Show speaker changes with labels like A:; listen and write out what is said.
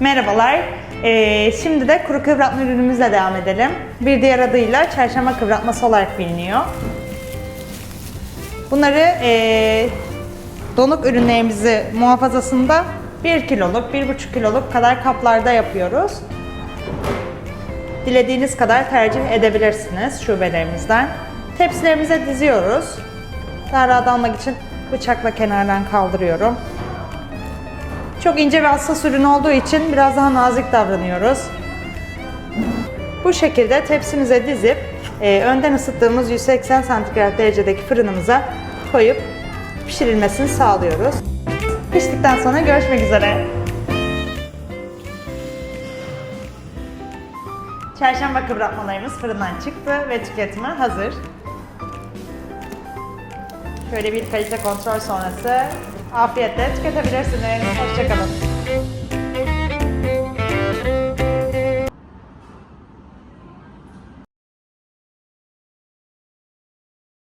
A: Merhabalar. Ee, şimdi de kuru kıvratma ürünümüzle devam edelim. Bir diğer adıyla çarşamba kıvratması olarak biliniyor. Bunları ee, donuk ürünlerimizi muhafazasında 1 kiloluk, 1,5 kiloluk kadar kaplarda yapıyoruz. Dilediğiniz kadar tercih edebilirsiniz şubelerimizden. Tepsilerimize diziyoruz. Daha rahat almak için bıçakla kenardan kaldırıyorum. Çok ince ve hassas ürün olduğu için biraz daha nazik davranıyoruz. Bu şekilde tepsimize dizip e, önden ısıttığımız 180 santigrat derecedeki fırınımıza koyup pişirilmesini sağlıyoruz. Piştikten sonra görüşmek üzere. Çarşamba kıvratmalarımız fırından çıktı ve tüketime hazır. Şöyle bir kalite kontrol sonrası afiyetle tüketebilirsiniz. Hoşçakalın.